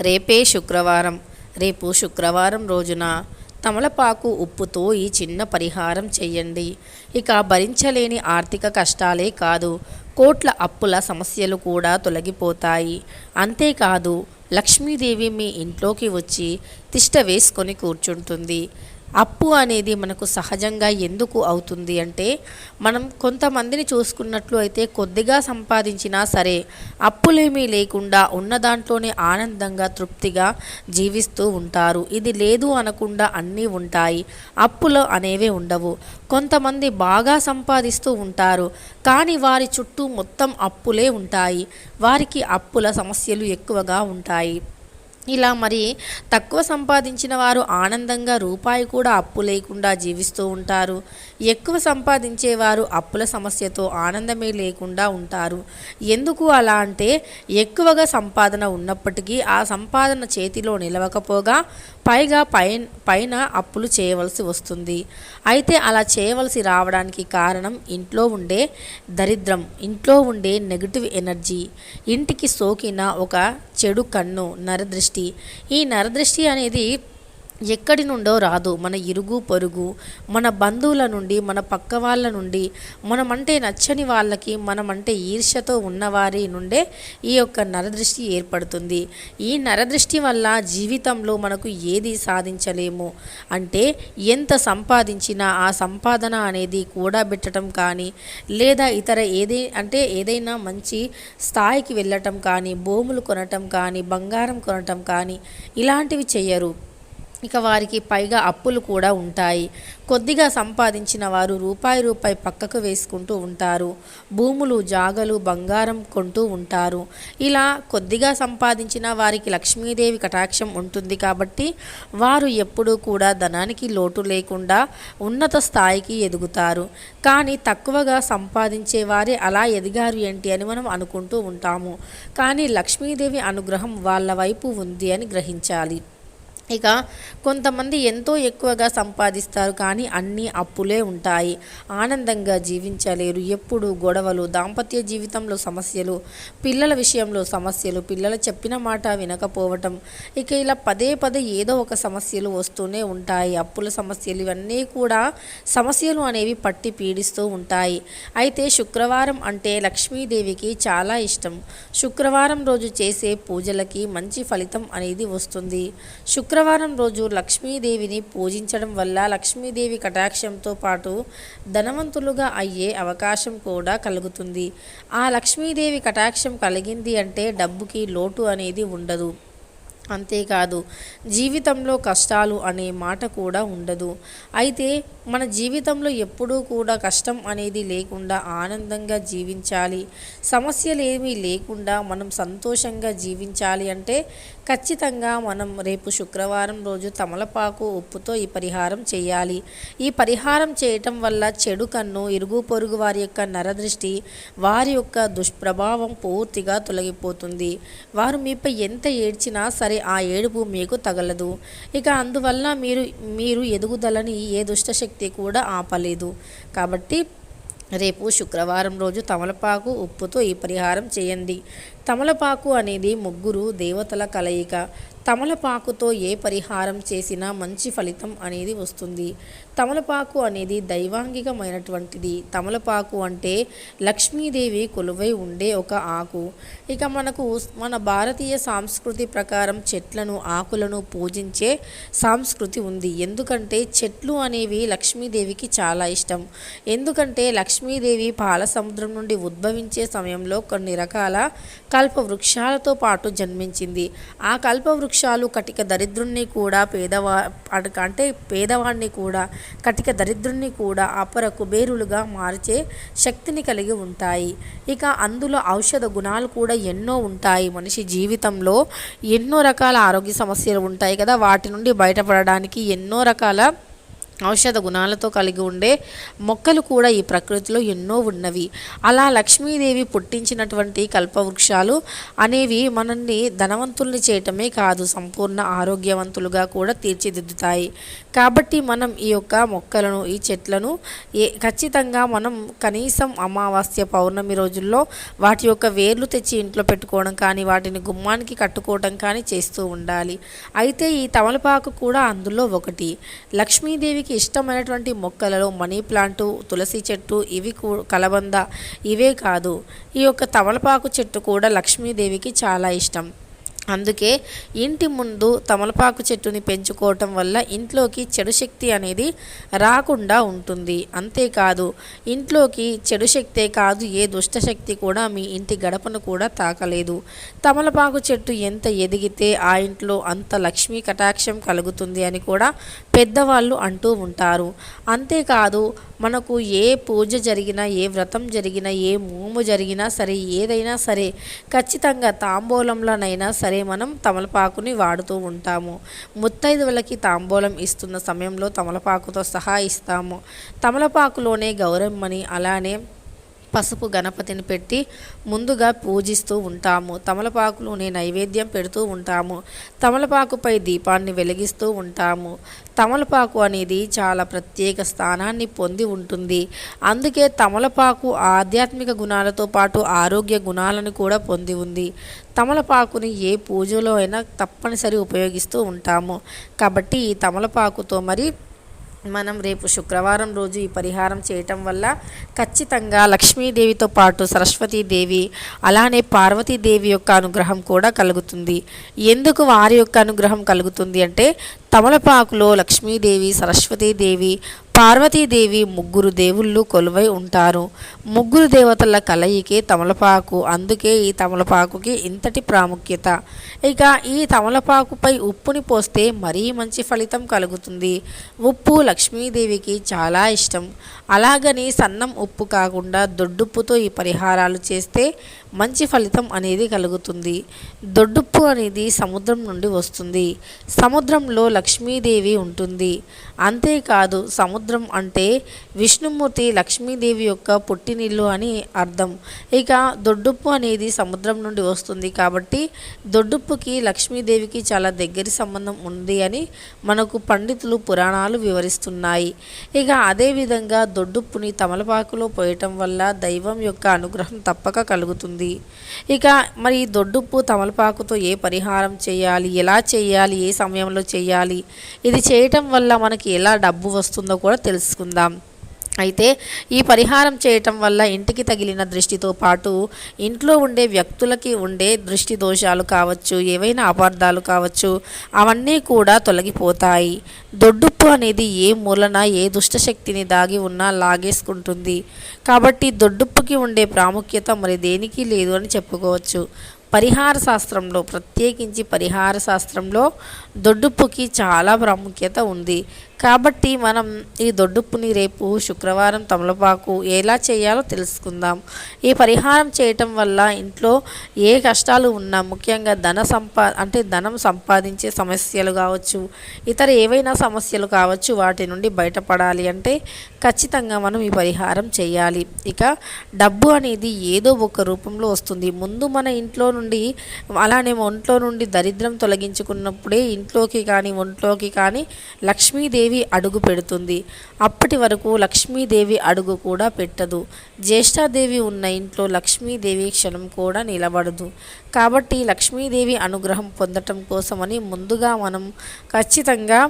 రేపే శుక్రవారం. రేపు శుక్రవారం రోజున తమలపాకు ఉప్పుతో ఈ చిన్న పరిహారం చేయండి. ఇక భరించలేని ఆర్థిక కష్టాలే కాదు కోట్ల అప్పుల సమస్యలు కూడా తొలగిపోతాయి. అంతేకాదు లక్ష్మీదేవి మీ ఇంట్లోకి వచ్చి తిష్ట వేసుకొని కూర్చుంటుంది. అప్పు అనేది మనకు సహజంగా ఎందుకు అవుతుంది అంటే మనం కొంతమందిని చూసుకున్నట్లు అయితే కొద్దిగా సంపాదించినా సరే అప్పులేమీ లేకుండా ఉన్న దాంట్లోనే ఆనందంగా తృప్తిగా జీవిస్తూ ఉంటారు. ఇది లేదు అనకుండా అన్నీ ఉంటాయి. అప్పులు అనేవే ఉండవు. కొంతమంది బాగా సంపాదిస్తూ ఉంటారు కానీ వారి చుట్టూ మొత్తం అప్పులే ఉంటాయి. వారికి అప్పుల సమస్యలు ఎక్కువగా ఉంటాయి. ఇలా మరి తక్కువ సంపాదించిన వారు ఆనందంగా రూపాయి కూడా అప్పు లేకుండా జీవిస్తూ ఉంటారు. ఎక్కువ సంపాదించేవారు అప్పుల సమస్యతో ఆనందమే లేకుండా ఉంటారు. ఎందుకు అలా అంటే ఎక్కువగా సంపాదన ఉన్నప్పటికీ ఆ సంపాదన చేతిలో నిలవకపోగా పైగా పై పైన అప్పులు చేయవలసి వస్తుంది. అయితే అలా చేయవలసి రావడానికి కారణం ఇంట్లో ఉండే దరిద్రం ఇంట్లో ఉండే నెగిటివ్ ఎనర్జీ ఇంటికి సోకిన ఒక చెడు కన్ను నరదృష్టి. ఈ నరదృష్టి అనేది ఎక్కడి నుండో రాదు. మన ఇరుగు పొరుగు మన బంధువుల నుండి మన పక్క వాళ్ళ నుండి మనమంటే నచ్చని వాళ్ళకి మనమంటే ఈర్ష్యతో ఉన్నవారి నుండే ఈ యొక్క నరదృష్టి ఏర్పడుతుంది. ఈ నరదృష్టి వల్ల జీవితంలో మనకు ఏది సాధించలేము? అంటే ఎంత సంపాదించినా ఆ సంపాదన అనేది కూడబెట్టడం కానీ లేదా ఇతర ఏదే అంటే ఏదైనా మంచి స్థాయికి వెళ్ళటం కానీ భూములు కొనటం కానీ బంగారం కొనటం కానీ ఇలాంటివి చేయరు. ఇక వారికి పైగా అప్పులు కూడా ఉంటాయి. కొద్దిగా సంపాదించిన వారు రూపాయి రూపాయి పక్కకు వేసుకుంటూ ఉంటారు. భూములు జాగలు బంగారం కొంటూ ఉంటారు. ఇలా కొద్దిగా సంపాదించిన వారికి లక్ష్మీదేవి కటాక్షం ఉంటుంది కాబట్టి వారు ఎప్పుడూ కూడా ధనానికి లోటు లేకుండా ఉన్నత స్థాయికి ఎదుగుతారు. కానీ తక్కువగా సంపాదించే వారే అలా ఎదిగారు ఏంటి అని మనం అనుకుంటూ ఉంటాము. కానీ లక్ష్మీదేవి అనుగ్రహం వాళ్ళ వైపు ఉంది అని గ్రహించాలి. ఇక కొంతమంది ఎంతో ఎక్కువగా సంపాదిస్తారు కానీ అన్నీ అప్పులే ఉంటాయి. ఆనందంగా జీవించలేరు. ఎప్పుడు గొడవలు దాంపత్య జీవితంలో సమస్యలు పిల్లల విషయంలో సమస్యలు పిల్లలు చెప్పిన మాట వినకపోవటం. ఇక ఇలా పదే పదే ఏదో ఒక సమస్యలు వస్తూనే ఉంటాయి. అప్పుల సమస్యలు ఇవన్నీ కూడా సమస్యలు అనేవి పట్టి పీడిస్తూ ఉంటాయి. అయితే శుక్రవారం అంటే లక్ష్మీదేవికి చాలా ఇష్టం. శుక్రవారం రోజు చేసే పూజలకి మంచి ఫలితం అనేది వస్తుంది. శుక్ర శుక్రవారం రోజు లక్ష్మీదేవిని పూజించడం వల్ల లక్ష్మీదేవి కటాక్షంతో పాటు ధనవంతులుగా అయ్యే అవకాశం కూడా కలుగుతుంది. ఆ లక్ష్మీదేవి కటాక్షం కలిగింది అంటే డబ్బుకి లోటు అనేది ఉండదు. అంతేకాదు జీవితంలో కష్టాలు అనే మాట కూడా ఉండదు. అయితే మన జీవితంలో ఎప్పుడూ కూడా కష్టం అనేది లేకుండా ఆనందంగా జీవించాలి. సమస్యలు ఏమీ లేకుండా మనం సంతోషంగా జీవించాలి అంటే ఖచ్చితంగా మనం రేపు శుక్రవారం రోజు తమలపాకు ఉప్పుతో ఈ పరిహారం చేయాలి. ఈ పరిహారం చేయటం వల్ల చెడు కన్ను ఇరుగు పొరుగు వారి యొక్క నరదృష్టి వారి యొక్క దుష్ప్రభావం పూర్తిగా తొలగిపోతుంది. వారు మీపై ఎంత ఏడ్చినా సరే ఆ ఏడుపు మీకు తగలదు. ఇక అందువల్ల మీరు మీరు ఎదుగుదలని ఏ దుష్టశక్తి కూడా ఆపలేదు. కాబట్టి రేపు శుక్రవారం రోజు తమలపాకు ఉప్పుతో ఈ పరిహారం చేయండి. తమలపాకు అనేది ముగ్గురు దేవతల కలయిక. తమలపాకుతో ఏ పరిహారం చేసినా మంచి ఫలితం అనేది వస్తుంది. తమలపాకు అనేది దైవాంగికమైనటువంటిది. తమలపాకు అంటే లక్ష్మీదేవి కొలువై ఉండే ఒక ఆకు. ఇక మనకు మన భారతీయ సాంస్కృతి ప్రకారం చెట్లను ఆకులను పూజించే సంస్కృతి ఉంది. ఎందుకంటే చెట్లు అనేవి లక్ష్మీదేవికి చాలా ఇష్టం. ఎందుకంటే లక్ష్మీదేవి పాల సముద్రం నుండి ఉద్భవించే సమయంలో కొన్ని రకాల కల్ప వృక్షాలతో పాటు జన్మించింది. ఆ కల్ప వృక్షాలు కటిక దరిద్రుణ్ణి కూడా పేదవా అంటే పేదవాణ్ణి కూడా కటిక దరిద్రుణ్ణి కూడా అపర కుబేరులుగా మార్చే శక్తిని కలిగి ఉంటాయి. ఇక అందులో ఔషధ గుణాలు కూడా ఎన్నో ఉంటాయి. మనిషి జీవితంలో ఎన్నో రకాల ఆరోగ్య సమస్యలు ఉంటాయి కదా. వాటి నుండి బయటపడడానికి ఎన్నో రకాల ఔషధ గుణాలతో కలిగి ఉండే మొక్కలు కూడా ఈ ప్రకృతిలో ఎన్నో ఉన్నవి. అలా లక్ష్మీదేవి పుట్టించినటువంటి కల్పవృక్షాలు అనేవి మనల్ని ధనవంతుల్ని చేయటమే కాదు సంపూర్ణ ఆరోగ్యవంతులుగా కూడా తీర్చిదిద్దుతాయి. కాబట్టి మనం ఈ యొక్క మొక్కలను ఈ చెట్లను ఏ ఖచ్చితంగా మనం కనీసం అమావాస్య పౌర్ణమి రోజుల్లో వాటి యొక్క వేర్లు తెచ్చి ఇంట్లో పెట్టుకోవడం కానీ వాటిని గుమ్మానికి కట్టుకోవడం కానీ చేస్తూ ఉండాలి. అయితే ఈ తమలపాకు కూడా అందులో ఒకటి. లక్ష్మీదేవికి ఇష్టమైనటువంటి మొక్కలలో మనీ ప్లాంటు తులసి చెట్టు ఇవి కలబంద ఇవే కాదు. ఈ యొక్క తమలపాకు చెట్టు కూడా లక్ష్మీదేవికి చాలా ఇష్టం. అందుకే ఇంటి ముందు తమలపాకు చెట్టుని పెంచుకోవటం వల్ల ఇంట్లోకి చెడు శక్తి అనేది రాకుండా ఉంటుంది. అంతేకాదు ఇంట్లోకి చెడు శక్తే కాదు ఏ దుష్ట శక్తి కూడా మీ ఇంటి గడపను కూడా తాకలేదు. తమలపాకు చెట్టు ఎంత ఎదిగితే ఆ ఇంట్లో అంత లక్ష్మీ కటాక్షం కలుగుతుంది అని కూడా పెద్దవాళ్ళు అంటూ ఉంటారు. అంతేకాదు మనకు ఏ పూజ జరిగినా ఏ వ్రతం జరిగినా ఏ మోము జరిగినా సరే ఏదైనా సరే ఖచ్చితంగా తాంబూలంలోనైనా సరే మనం తమలపాకుని వాడుతూ ఉంటాము. ముత్తైదువులకి తాంబూలం ఇస్తున్న సమయంలో తమలపాకుతో సహా ఇస్తాము. తమలపాకులోనే గౌరమ్మని అలానే పసుపు గణపతిని పెట్టి ముందుగా పూజిస్తూ ఉంటాము. తమలపాకులోనే నైవేద్యం పెడుతూ ఉంటాము. తమలపాకుపై దీపాన్ని వెలిగిస్తూ ఉంటాము. తమలపాకు అనేది చాలా ప్రత్యేక స్థానాన్ని పొంది ఉంటుంది. అందుకే తమలపాకు ఆధ్యాత్మిక గుణాలతో పాటు ఆరోగ్య గుణాలను కూడా పొంది ఉంది. తమలపాకుని ఏ పూజలో అయినా తప్పనిసరి ఉపయోగిస్తూ ఉంటాము. కాబట్టి ఈ తమలపాకుతో మరి మనం రేపు శుక్రవారం రోజు ఈ పరిహారం చేయటం వల్ల ఖచ్చితంగా లక్ష్మీదేవితో పాటు సరస్వతీదేవి అలానే పార్వతీదేవి యొక్క అనుగ్రహం కూడా కలుగుతుంది. ఎందుకు వారి యొక్క అనుగ్రహం కలుగుతుంది అంటే తమలపాకులో లక్ష్మీదేవి సరస్వతీదేవి పార్వతీదేవి ముగ్గురు దేవుళ్ళు కొలువై ఉంటారు. ముగ్గురు దేవతల కలయికే తమలపాకు అందుకే ఈ తమలపాకుకి ఇంతటి ప్రాముఖ్యత. ఇక ఈ తమలపాకుపై ఉప్పుని పోస్తే మరీ మంచి ఫలితం కలుగుతుంది. ఉప్పు లక్ష్మీదేవికి చాలా ఇష్టం. అలాగని సన్నం ఉప్పు కాకుండా దొడ్డుప్పుతో ఈ పరిహారాలు చేస్తే మంచి ఫలితం అనేది కలుగుతుంది. దొడ్డుప్పు అనేది సముద్రం నుండి వస్తుంది. సముద్రంలో లక్ష్మీదేవి ఉంటుంది. అంతేకాదు సముద్రం అంటే విష్ణుమూర్తి లక్ష్మీదేవి యొక్క పుట్టినిల్లు అని అర్థం. ఇక దొడ్డుప్పు అనేది సముద్రం నుండి వస్తుంది కాబట్టి దొడ్డుప్పుకి లక్ష్మీదేవికి చాలా దగ్గరి సంబంధం ఉంది అని మనకు పండితులు పురాణాలు వివరిస్తున్నాయి. ఇక అదేవిధంగా దొడ్డుప్పుని తమలపాకులో పోయటం వల్ల దైవం యొక్క అనుగ్రహం తప్పక కలుగుతుంది. ఇక మరి దొడ్డుప్పు తమలపాకుతో ఏ పరిహారం చేయాలి? ఎలా చేయాలి? ఏ సమయంలో చేయాలి? ఇది చేయటం వల్ల మనకి ఎలా డబ్బు వస్తుందో కూడా తెలుసుకుందాం. అయితే ఈ పరిహారం చేయటం వల్ల ఇంటికి తగిలిన దృష్టితో పాటు ఇంట్లో ఉండే వ్యక్తులకి ఉండే దృష్టి దోషాలు కావచ్చు ఏవైనా అపార్థాలు కావచ్చు అవన్నీ కూడా తొలగిపోతాయి. దొడ్డుప్పు అనేది ఏ మూలన ఏ దుష్టశక్తిని దాగి ఉన్నా లాగేసుకుంటుంది. కాబట్టి దొడ్డుప్పుకి ఉండే ప్రాముఖ్యత మరి దేనికి లేదు అని చెప్పుకోవచ్చు. పరిహార శాస్త్రంలో ప్రత్యేకించి పరిహార శాస్త్రంలో దొడ్డుప్పుకి చాలా ప్రాముఖ్యత ఉంది. కాబట్టి మనం ఈ దొడ్డుప్పుని రేపు శుక్రవారం తమలపాకు ఎలా చేయాలో తెలుసుకుందాం. ఈ పరిహారం చేయటం వల్ల ఇంట్లో ఏ కష్టాలు ఉన్నా ముఖ్యంగా ధన సంపా అంటే ధనం సంపాదించే సమస్యలు కావచ్చు ఇతర ఏవైనా సమస్యలు కావచ్చు వాటి నుండి బయటపడాలి అంటే ఖచ్చితంగా మనం ఈ పరిహారం చేయాలి. ఇక డబ్బు అనేది ఏదో ఒక రూపంలో వస్తుంది. ముందు మన ఇంట్లో నుండి అలానే ఒంట్లో నుండి దరిద్రం తొలగించుకున్నప్పుడే ఇంట్లోకి కానీ ఒంట్లోకి కానీ లక్ష్మీదేవి అడుగు పెడుతుంది. అప్పటి వరకు లక్ష్మీదేవి అడుగు కూడా పెట్టదు. జ్యేష్ఠాదేవి ఉన్న ఇంట్లో లక్ష్మీదేవి క్షణం కూడా నిలబడదు. కాబట్టి లక్ష్మీదేవి అనుగ్రహం పొందటం కోసమని ముందుగా మనం ఖచ్చితంగా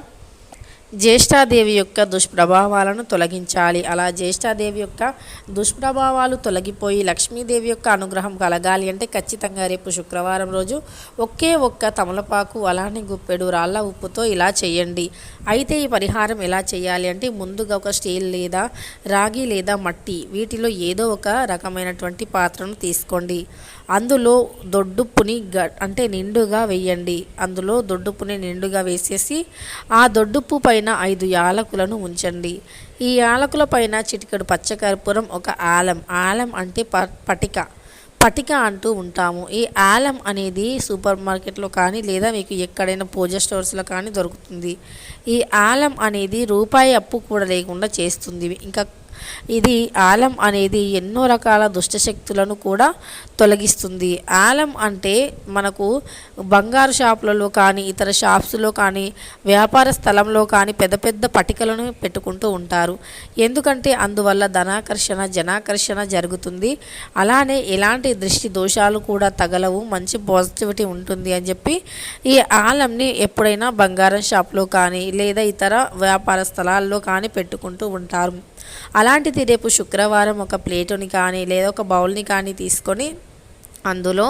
జ్యేష్ఠాదేవి యొక్క దుష్ప్రభావాలను తొలగించాలి. అలా జ్యేష్ఠాదేవి యొక్క దుష్ప్రభావాలు తొలగిపోయి లక్ష్మీదేవి యొక్క అనుగ్రహం కలగాలి అంటే ఖచ్చితంగా రేపు శుక్రవారం రోజు ఒకే ఒక్క తమలపాకు అలానే గుప్పెడు రాళ్ళ ఉప్పుతో ఇలా చేయండి. అయితే ఈ పరిహారం ఎలా చేయాలి అంటే ముందుగా ఒక స్టీల్ లేదా రాగి లేదా మట్టి వీటిలో ఏదో ఒక రకమైనటువంటి పాత్రను తీసుకోండి. అందులో దొడ్డుప్పుని గ అంటే నిండుగా వేయండి. అందులో దొడ్డుప్పుని నిండుగా వేసేసి ఆ దొడ్డుప్పు పైన ఐదు యాలకులను ఉంచండి. ఈ యాలకుల పైన చిటికెడు పచ్చకర్పూరం ఒక ఆలం. ఆలం అంటే ప పటిక. పటిక అంటూ ఉంటాము. ఈ ఆలం అనేది సూపర్ మార్కెట్లో కానీ లేదా మీకు ఎక్కడైనా పూజ స్టోర్స్లో కానీ దొరుకుతుంది. ఈ ఆలం అనేది రూపాయి అప్పు కూడా లేకుండా చేస్తుంది. ఇంకా ఇది ఆలం అనేది ఎన్నో రకాల దుష్టశక్తులను కూడా తొలగిస్తుంది. ఆలం అంటే మనకు బంగారు షాపులలో కానీ ఇతర షాప్స్లో కానీ వ్యాపార స్థలంలో కానీ పెద్ద పెద్ద పటికలను పెట్టుకుంటూ ఉంటారు. ఎందుకంటే అందువల్ల ధనాకర్షణ జనాకర్షణ జరుగుతుంది. అలానే ఎలాంటి దృష్టి దోషాలు కూడా తగలవు. మంచి పాజిటివిటీ ఉంటుంది అని చెప్పి ఈ ఆలంని ఎప్పుడైనా బంగారం షాప్లో కానీ లేదా ఇతర వ్యాపార స్థలాల్లో కానీ పెట్టుకుంటూ ఉంటారు. అలాంటిది రేపు శుక్రవారం ఒక ప్లేటుని కానీ లేదా ఒక బౌల్ని కానీ తీసుకొని అందులో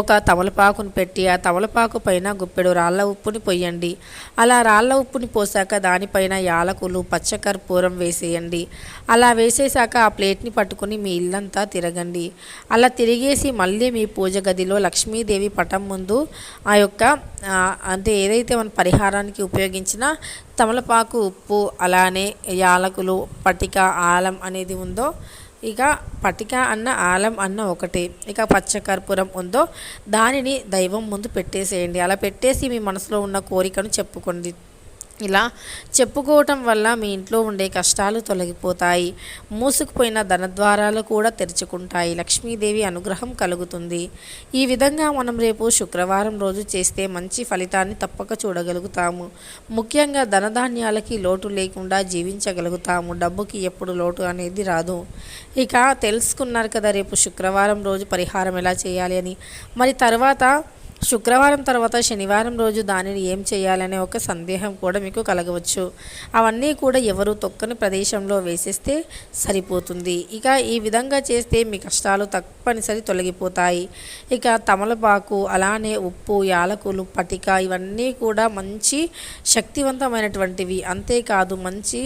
ఒక తమలపాకును పెట్టి ఆ తమలపాకు పైన గుప్పెడు రాళ్ళ ఉప్పుని పోయండి అలా రాళ్ళ ఉప్పుని పోసాక దానిపైన యాలకులు పచ్చకర్పూరం వేసేయండి. అలా వేసేసాక ఆ ప్లేట్ని పట్టుకుని మీ ఇల్లంతా తిరగండి. అలా తిరిగేసి మళ్ళీ మీ పూజ గదిలో లక్ష్మీదేవి పటం ముందు ఆ యొక్క అంటే ఏదైతే మన పరిహారానికి ఉపయోగించిన తమలపాకు ఉప్పు అలానే యాలకులు పటిక ఆలం అనేది ఉందో ఇక పటిక అన్న ఆలం అన్న ఒకటే. ఇక పచ్చకర్పూరం ఉందో దానిని దైవం ముందు పెట్టేసేయండి. అలా పెట్టేసి మీ మనసులో ఉన్న కోరికను చెప్పుకోండి. ఇలా చెప్పుకోవటం వల్ల మీ ఇంట్లో ఉండే కష్టాలు తొలగిపోతాయి. మూసుకుపోయిన ధనద్వారాలు కూడా తెరుచుకుంటాయి. లక్ష్మీదేవి అనుగ్రహం కలుగుతుంది. ఈ విధంగా మనం రేపు శుక్రవారం రోజు చేస్తే మంచి ఫలితాన్ని తప్పక చూడగలుగుతాము. ముఖ్యంగా ధనధాన్యాలకి లోటు లేకుండా జీవించగలుగుతాము. డబ్బుకి ఎప్పుడు లోటు అనేది రాదు. ఇక తెలుసుకున్నారు కదా రేపు శుక్రవారం రోజు పరిహారం ఎలా చేయాలి అని. మరి తర్వాత శుక్రవారం తర్వాత శనివారం రోజు దానిని ఏం చేయాలనే ఒక సందేహం కూడా మీకు కలగవచ్చు. అవన్నీ కూడా ఎవరు తొక్కని ప్రదేశంలో వేసేస్తే సరిపోతుంది. ఇక ఈ విధంగా చేస్తే మీ కష్టాలు తప్పనిసరి తొలగిపోతాయి. ఇక తమలపాకు అలానే ఉప్పు యాలకులు పటిక ఇవన్నీ కూడా మంచి శక్తివంతమైనటువంటివి. అంతేకాదు మంచి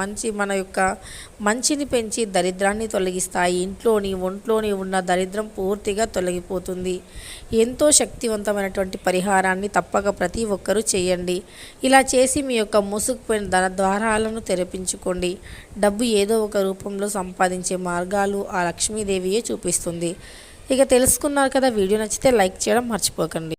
మంచి మన యొక్క మంచిని పెంచి దరిద్రాన్ని తొలగిస్తాయి. ఇంట్లోని ఒంట్లోని ఉన్న దరిద్రం పూర్తిగా తొలగిపోతుంది. ఎంతో శక్తివంతమైనటువంటి పరిహారాన్ని తప్పక ప్రతి ఒక్కరూ చేయండి. ఇలా చేసి మీ యొక్క మూసుకుపోయిన ధన ద్వారాలను తెరపించుకోండి. డబ్బు ఏదో ఒక రూపంలో సంపాదించే మార్గాలు ఆ లక్ష్మీదేవియే చూపిస్తుంది. ఇక తెలుసుకున్నారు కదా వీడియో నచ్చితే లైక్ చేయడం మర్చిపోకండి.